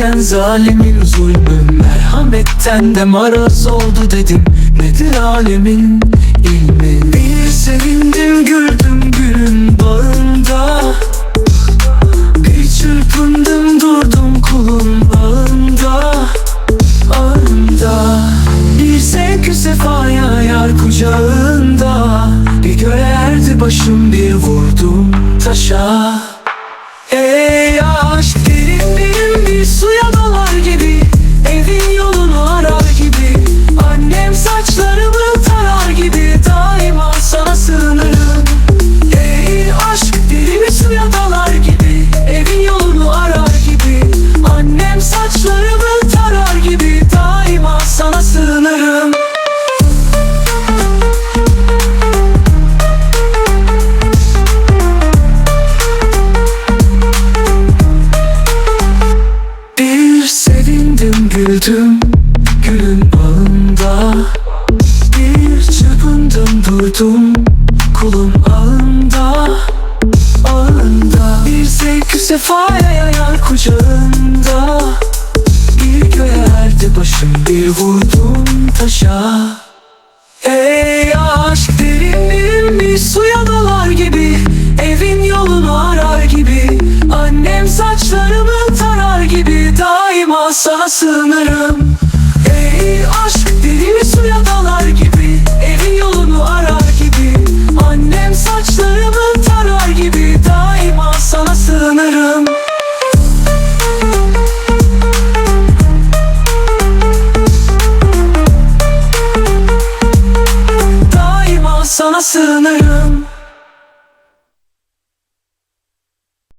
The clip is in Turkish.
Eskiden zalimin zulmü? Merhametten de maraz oldu dedim. Nedir alemin ilmi? Bir sevindim güldüm gülün bağında. Bir çırpındım durdum kulun bağında. Ağında Bir zevk sefaya yar kucağında. Bir göğe başım bir vurdum taşa Bir sevindim güldüm gülün bağında Bir çırpındım durdum kulun ağında. Ağında bir zevk sefaya yayar kucağında. Bir göğe erdi başım bir vurdum taşa sığınırım. Ey aşk derin bir suya dalar gibi Evin yolunu arar gibi. Annem saçlarımı tarar gibi Daima sana sığınırım. Daima sana sığınırım